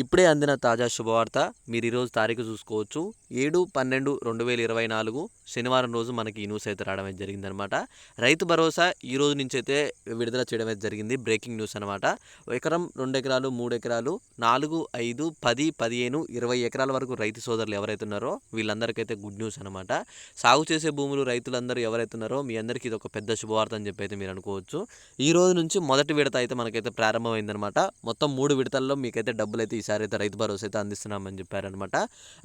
ఇప్పుడే అందిన తాజా శుభవార్త మీరు ఈరోజు తారీఖు చూసుకోవచ్చు. ఏడు పన్నెండు రెండు వేల ఇరవై నాలుగు శనివారం రోజు మనకి ఈ న్యూస్ అయితే రావడం జరిగిందనమాట రైతు భరోసా ఈ రోజు నుంచి అయితే విడుదల చేయడం అయితే జరిగింది. బ్రేకింగ్ న్యూస్ అనమాట ఎకరం రెండు ఎకరాలు మూడు ఎకరాలు నాలుగు ఐదు పది పదిహేను ఇరవై ఎకరాల వరకు రైతు సోదరులు ఎవరైతే ఉన్నారో వీళ్ళందరికైతే గుడ్ న్యూస్ అనమాట సాగు చేసే భూములు రైతులందరూ ఎవరైతే ఉన్నారో మీ అందరికీ ఇది ఒక పెద్ద శుభవార్త అని చెప్పి అయితే మీరు అనుకోవచ్చు. ఈ రోజు నుంచి మొదటి విడత అయితే మనకైతే ప్రారంభమైందనమాట మొత్తం మూడు విడతల్లో మీకైతే డబ్బులు అయితే ఈసారి అయితే రైతు భరోసా అయితే అందిస్తున్నామని చెప్పారనమాట.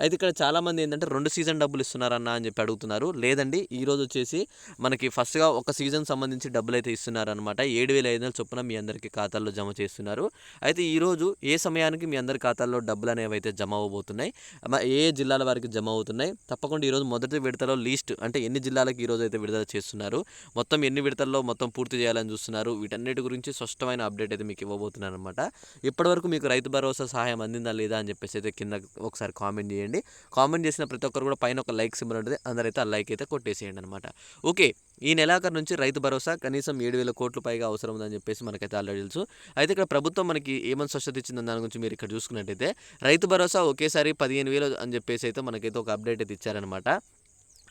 అయితే ఇక్కడ చాలామంది ఏంటంటే రెండు సీజన్ డబ్బులు ఇస్తున్నారన్న అని చెప్పి అడుగుతున్నారు. లేదండి ఈ రోజు వచ్చేసి మనకి ఫస్ట్గా ఒక సీజన్ సంబంధించి డబ్బులు అయితే ఇస్తున్నారనమాట. ఏడు వేల ఐదు వందల చొప్పున మీ అందరికీ ఖాతాల్లో జమ చేస్తున్నారు. అయితే ఈరోజు ఏ సమయానికి మీ అందరి ఖాతాల్లో డబ్బులు అనేవి అయితే జమ అవ్వబోతున్నాయి ఏ ఏ జిల్లాల వారికి జమ అవుతున్నాయి? తప్పకుండా ఈరోజు మొదటి విడతలో లీస్ట్ అంటే ఎన్ని జిల్లాలకు ఈరోజు అయితే విడుదల చేస్తున్నారు? మొత్తం ఎన్ని విడతల్లో మొత్తం పూర్తి చేయాలని చూస్తున్నారు? వీటన్నిటి గురించి స్పష్టమైన అప్డేట్ అయితే మీకు ఇవ్వబోతున్నాను అనమాట ఇప్పటివరకు మీకు రైతు భరోసా సహాయం సహాయం అందిందా లేదా అని చెప్పేసి అయితే కింద ఒకసారి కామెంట్ చేయండి. కామెంట్ చేసిన ప్రతి ఒక్కరు కూడా పైన ఒక లైక్ సింబల్ ఉంటుంది. అందరైతే ఆ లైక్ అయితే కొట్టేసేయండి అనమాట ఓకే ఈ నెలాఖరు నుంచి రైతు భరోసా కనీసం ఏడు వేల కోట్ల పైగా అవసరం ఉందని చెప్పేసి మనకైతే ఆల్రెడీ తెలుసు. అయితే ఇక్కడ ప్రభుత్వం మనకి ఏమైనా స్వచ్ఛత ఇచ్చిందని దాని గురించి మీరు ఇక్కడ చూసుకున్నట్టయితే రైతు భరోసా ఒకేసారి పదిహేను వేలు అని చెప్పేసి అయితే మనకైతే ఒక అప్డేట్ అయితే ఇచ్చారనమాట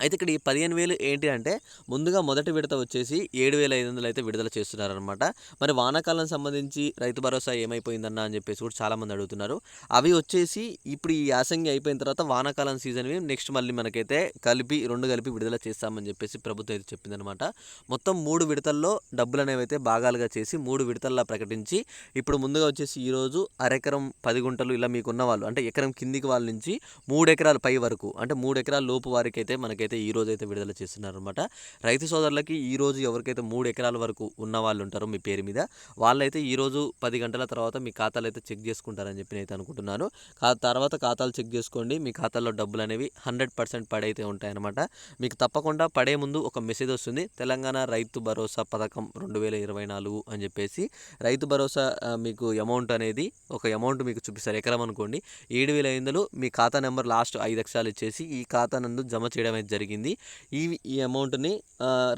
అయితే ఇక్కడ ఈ పదిహేను వేలు ఏంటి అంటే ముందుగా మొదటి విడత వచ్చేసి ఏడు వేల ఐదు వందలు అయితే విడుదల చేస్తున్నారనమాట మరి వానాకాలం సంబంధించి రైతు భరోసా ఏమైపోయిందన్న అని చెప్పేసి కూడా చాలామంది అడుగుతున్నారు. అవి వచ్చేసి ఇప్పుడు ఈ యాసంగి అయిపోయిన తర్వాత వానాకాలం సీజన్వి నెక్స్ట్ మళ్ళీ మనకైతే కలిపి రెండు కలిపి విడుదల చేస్తామని చెప్పేసి ప్రభుత్వం అయితే చెప్పిందనమాట మొత్తం మూడు విడతల్లో డబ్బులు అనేవి అయితే భాగాలుగా చేసి మూడు విడతల్లా ప్రకటించి ఇప్పుడు ముందుగా వచ్చేసి ఈరోజు అరెకరం పది గుంటలు ఇలా మీకున్న వాళ్ళు అంటే ఎకరం కిందికి వాళ్ళ నుంచి మూడు ఎకరాల పై వరకు అంటే మూడు ఎకరాల లోపు వారికి అయితే మనకైతే ఈ రోజు అయితే విడుదల చేస్తున్నారనమాట రైతు సోదరులకి ఈ రోజు ఎవరికైతే మూడు ఎకరాల వరకు ఉన్న వాళ్ళు ఉంటారో మీ పేరు మీద వాళ్ళైతే ఈరోజు పది గంటల తర్వాత మీ ఖాతాలు అయితే చెక్ చేసుకుంటారని చెప్పి అయితే అనుకుంటున్నాను. కా తర్వాత ఖాతాలు చెక్ చేసుకోండి. మీ ఖాతాలో డబ్బులు అనేవి హండ్రెడ్ పర్సెంట్ పడైతే ఉంటాయన్నమాట. మీకు తప్పకుండా పడే ముందు ఒక మెసేజ్ వస్తుంది. తెలంగాణ రైతు భరోసా పథకం రెండు వేల ఇరవై నాలుగు అని చెప్పేసి రైతు భరోసా మీకు అమౌంట్ అనేది ఒక అమౌంట్ మీకు చూపిస్తారు. ఎకరం అనుకోండి. ఏడు వేల ఐదులో మీ ఖాతా నెంబర్ లాస్ట్ ఐదు అక్షరాలు ఇచ్చేసి ఈ ఖాతా నందు జమ చేయడం అయితే జరిగింది. ఈ ఈ అమౌంట్ని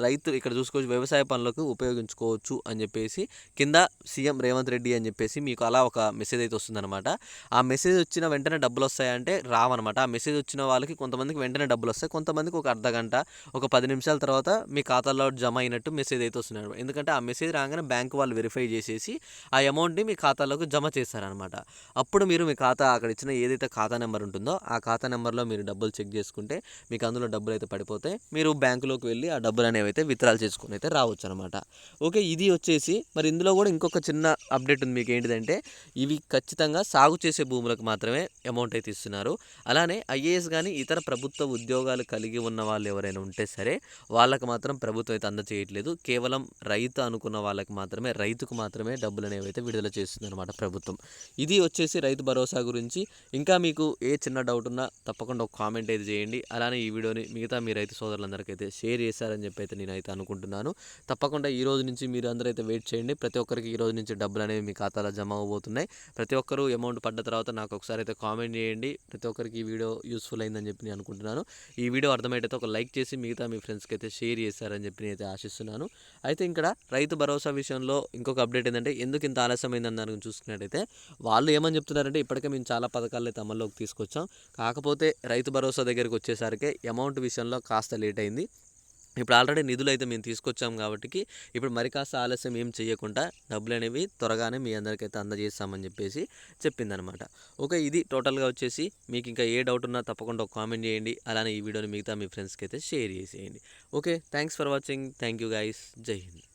రైతు ఇక్కడ చూసుకోవచ్చు వ్యవసాయ పనులకు ఉపయోగించుకోవచ్చు అని చెప్పేసి కింద సీఎం రేవంత్ రెడ్డి అని చెప్పేసి మీకు అలా ఒక మెసేజ్ అయితే వస్తుందన్నమాట. ఆ మెసేజ్ వచ్చిన వెంటనే డబ్బులు వస్తాయంటే రావన్నమాట. ఆ మెసేజ్ వచ్చిన వాళ్ళకి కొంతమందికి వెంటనే డబ్బులు వస్తాయి. కొంతమందికి ఒక అర్ధ గంట ఒక పది నిమిషాల తర్వాత మీ ఖాతాలో జమ అయినట్టు మెసేజ్ అయితే వస్తున్నాడు ఎందుకంటే ఆ మెసేజ్ రాగానే బ్యాంక్ వాళ్ళు వెరిఫై చేసేసి ఆ అమౌంట్ని మీ ఖాతాలోకి జమ చేస్తారనమాట అప్పుడు మీరు మీ ఖాతా అక్కడ ఇచ్చిన ఏదైతే ఖాతా నెంబర్ ఉంటుందో ఆ ఖాతా నెంబర్లో మీరు డబ్బులు చెక్ చేసుకుంటే మీకు అందులో డబ్బులు డబ్బులు అయితే పడిపోతే మీరు బ్యాంకులోకి వెళ్ళి ఆ డబ్బులు అనేవి అయితే విత్డ్రాల్ చేసుకుని అయితే రావచ్చు అనమాట ఓకే ఇది వచ్చేసి మరి ఇందులో కూడా ఇంకొక చిన్న అప్డేట్ ఉంది మీకు ఏంటిదంటే ఇవి ఖచ్చితంగా సాగు చేసే భూములకు మాత్రమే అమౌంట్ అయితే ఇస్తున్నారు. అలానే ఐఏఎస్ కానీ ఇతర ప్రభుత్వ ఉద్యోగాలు కలిగి ఉన్న వాళ్ళు ఎవరైనా ఉంటే సరే వాళ్ళకు మాత్రం ప్రభుత్వం అయితే అందచేయట్లేదు. కేవలం రైతు అనుకున్న వాళ్ళకి మాత్రమే రైతుకు మాత్రమే డబ్బులు అనేవి అయితే విడుదల చేస్తుంది అనమాట ప్రభుత్వం. ఇది వచ్చేసి రైతు భరోసా గురించి. ఇంకా మీకు ఏ చిన్న డౌట్ ఉన్నా తప్పకుండా ఒక కామెంట్ అయితే చేయండి. అలానే ఈ వీడియోని మిగతా మీ రైతు సోదరులందరికీ అయితే షేర్ చేశారని చెప్పి అయితే నేనైతే అనుకుంటున్నాను. తప్పకుండా ఈ రోజు నుంచి మీరు అందరూ అయితే వెయిట్ చేయండి. ప్రతి ఒక్కరికి ఈ రోజు నుంచి డబ్బులు అనేవి మీ ఖాతాలో జమ అవబోతున్నాయి. ప్రతి ఒక్కరు అమౌంట్ పడ్డ తర్వాత నాకు ఒకసారి అయితే కామెంట్ చేయండి. ప్రతి ఒక్కరికి ఈ వీడియో యూస్ఫుల్ అయిందని చెప్పి నేను అనుకుంటున్నాను. ఈ వీడియో అర్థమైతే ఒక లైక్ చేసి మిగతా మీ ఫ్రెండ్స్కి అయితే షేర్ చేశారని చెప్పి నేను అయితే ఆశిస్తున్నాను. అయితే ఇక్కడ రైతు భరోసా విషయంలో ఇంకొక అప్డేట్ ఏంటంటే ఎందుకు ఇంత ఆలస్యమైందని దాని చూసుకున్నట్టయితే వాళ్ళు ఏమని చెప్తున్నారంటే ఇప్పటికే మేము చాలా పథకాలు అయితే అమల్లోకి తీసుకొచ్చాం. కాకపోతే రైతు భరోసా దగ్గరికి వచ్చేసరికి అమౌంట్ విషయంలో కాస్త లేట్ అయింది ఇప్పుడు ఆల్రెడీ నిధులు అయితే మేము తీసుకొచ్చాం కాబట్టి ఇప్పుడు మరి కాస్త ఆలస్యం ఏం చేయకుండా డబ్బులు అనేవి త్వరగానే మీ అందరికైతే అందజేస్తామని చెప్పేసి చెప్పిందనమాట. ఓకే ఇది టోటల్గా వచ్చేసి మీకు ఇంకా ఏ డౌట్ ఉన్నా తప్పకుండా ఒక కామెంట్ చేయండి. అలానే ఈ వీడియోని మిగతా మీ ఫ్రెండ్స్కి అయితే షేర్ చేసేయండి. Okay thanks for watching. Thank you guys Jai Hind.